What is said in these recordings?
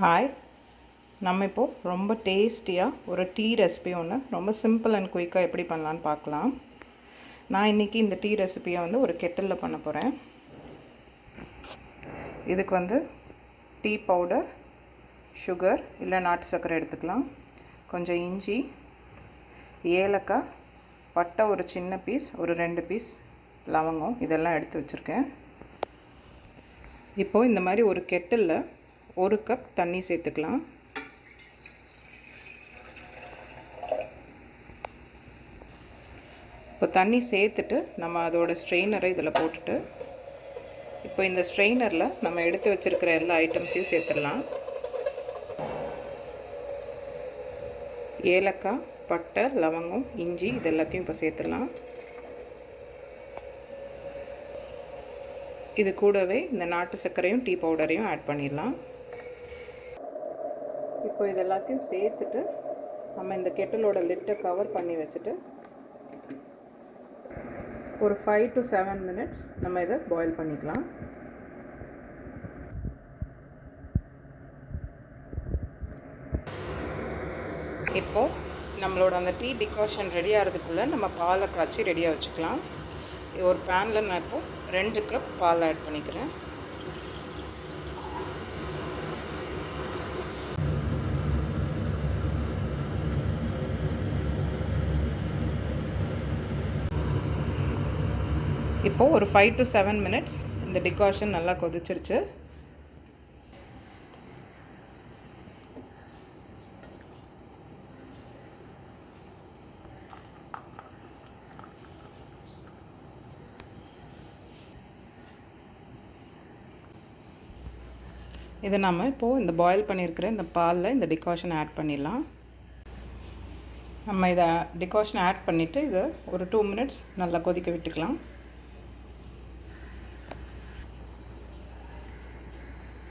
Hi நம்ம இப்போது ரொம்ப டேஸ்டியாக ஒரு டீ ரெசிபி ஒன்று ரொம்ப சிம்பிள் அண்ட் குயிக்காக எப்படி பண்ணலான்னு பார்க்கலாம். நான் இன்றைக்கி இந்த டீ ரெசிபியை வந்து ஒரு கெட்டிலில் பண்ண போகிறேன் இதுக்கு வந்து டீ பவுடர் சுகர் இல்லை நாட்டு சர்க்கரை எடுத்துக்கலாம். கொஞ்சம் இஞ்சி ஏலக்காய் பட்டை ஒரு சின்ன பீஸ் ஒரு ரெண்டு பீஸ் லவங்கம் இதெல்லாம் எடுத்து வச்சுருக்கேன். இப்போது இந்த மாதிரி ஒரு கெட்டிலில் ஒரு கப் தண்ணி சேர்த்துக்கலாம். இப்போ தண்ணி சேர்த்துட்டு நம்ம அதோட ஸ்ட்ரெயினரை இதில் போட்டுட்டு இப்போ இந்த ஸ்ட்ரெயினரில் நம்ம எடுத்து வச்சுருக்கிற எல்லா ஐட்டம்ஸையும் சேர்த்துடலாம். ஏலக்காய் பட்டை லவங்கம் இஞ்சி இது எல்லாத்தையும் இப்போ சேர்த்துடலாம். இது கூடவே இந்த நாட்டு சர்க்கரையும் டீ பவுடரையும் ஆட் பண்ணிடலாம். இப்போ இது எல்லாத்தையும் சேர்த்துட்டு நம்ம இந்த கெட்டலோட லிட்டை கவர் பண்ணி வச்சுட்டு ஒரு ஃபைவ் டு செவன் மினிட்ஸ் நம்ம இதை பாயில் பண்ணிக்கலாம். இப்போது நம்மளோட அந்த டீ டிகாஷன் ரெடி ஆகிறதுக்குள்ளே நம்ம பாலை காய்ச்சி ரெடியாக வச்சுக்கலாம். ஒரு பேனில் நான் இப்போது ரெண்டு கப் பால் ஆட் பண்ணிக்கிறேன். இப்போது ஒரு ஃபைவ் டு செவன் மினிட்ஸ் இந்த டிகாஷன் நல்லா கொதிச்சிருச்சு. இதை நம்ம இப்போது இந்த பாயில் பண்ணியிருக்கிற இந்த பாலில் இந்த டிகாஷன் ஆட் பண்ணிடலாம். நம்ம இதை டிகாஷன் ஆட் பண்ணிவிட்டு இதை ஒரு டூ மினிட்ஸ் நல்லா கொதிக்க விட்டுக்கலாம்.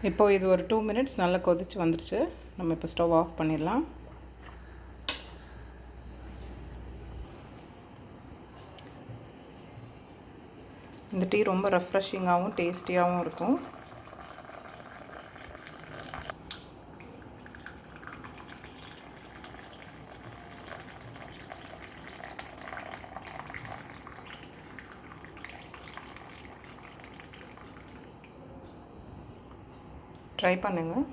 இப்போது இது ஒரு டூ மினிட்ஸ் நல்லா கொதிச்சு வந்துடுச்சு நம்ம இப்போ ஸ்டவ் ஆஃப் பண்ணிடலாம். இந்த டீ ரொம்ப ரெஃப்ரெஷிங்காகவும் டேஸ்டியாகவும் இருக்கும். ட்ரை பண்ணுங்கள்